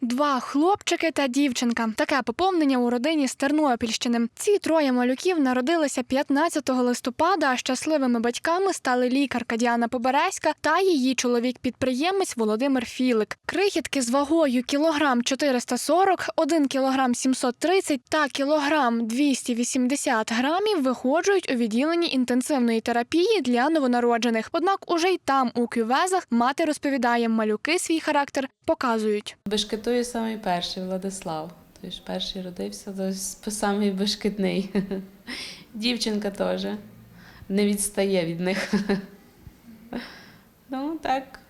Два хлопчики та дівчинка. Таке поповнення у родині з Тернопільщини. Ці троє малюків народилися 15 листопада. А щасливими батьками стали лікарка Діана Побереська та її чоловік-підприємець Володимир Філик. Крихітки з вагою кілограм 440, 1 кілограм 730 та кілограм 280 грамів виходжують у відділенні інтенсивної терапії для новонароджених. Однак уже й там, у кювезах, мати розповідає, малюки свій характер показують. Бешкетує самий перший Владислав. Той ж перший родився, то самий бешкетний. Дівчинка теж не відстає від них. Ну так,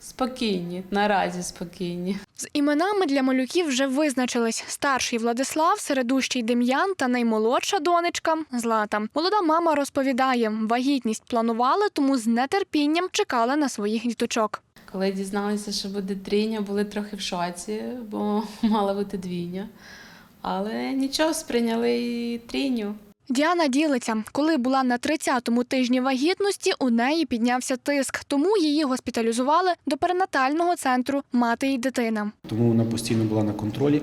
спокійні, наразі спокійні. З іменами для малюків вже визначились старший Владислав, середущий Дем'ян та наймолодша донечка Злата. Молода мама розповідає, вагітність планували, тому з нетерпінням чекали на своїх діточок. Коли дізналися, що буде трійня, були трохи в шоці, бо мала бути двійня. Але нічого, сприйняли і трійню. Діана ділиться, коли була на 30-му тижні вагітності, у неї піднявся тиск, тому її госпіталізували до перинатального центру мати і дитина. Тому вона постійно була на контролі.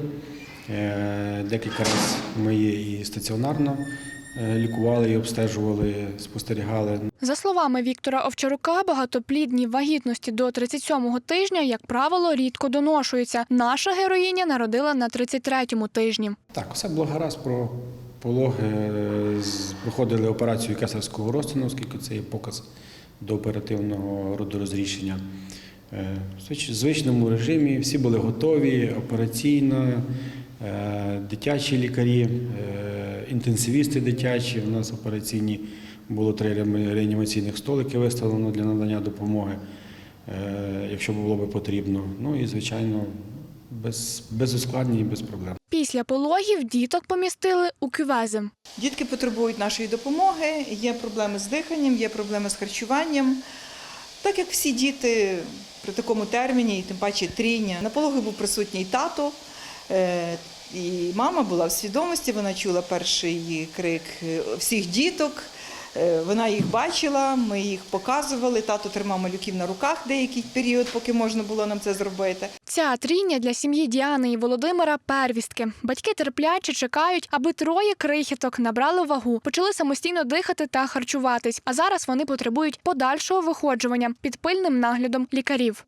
Е, Декілька разів ми її і стаціонарно лікували, і обстежували, спостерігали. За словами Віктора Овчарука, багатоплідні вагітності до 37-го тижня, як правило, рідко доношуються. Наша героїня народила на 33-му тижні. Так, все було гаразд про пологи. е, Проходили операцію кесарського розтину, оскільки це є показ до оперативного родорозрішення. Е, В звичному режимі всі були готові, операційно, е, дитячі лікарі, е, інтенсивісти дитячі. У нас операційні було три реанімаційних столики виставлено для надання допомоги, е, якщо було би потрібно. Ну і, звичайно, без, без ускладнень і без проблем. Після пологів діток помістили у кювези. Дітки потребують нашої допомоги, є проблеми з диханням, є проблеми з харчуванням. Так як всі діти при такому терміні, і тим паче трійня, на пологи був присутній тато, е, і мама була в свідомості, вона чула перший крик е, всіх діток. Е, Вона їх бачила, ми їх показували. Тато тримав малюків на руках деякий період, поки можна було нам це зробити. Ця трійня для сім'ї Діани і Володимира первістки. Батьки терпляче чекають, аби троє крихіток набрали вагу, почали самостійно дихати та харчуватись. А зараз вони потребують подальшого виходжування під пильним наглядом лікарів.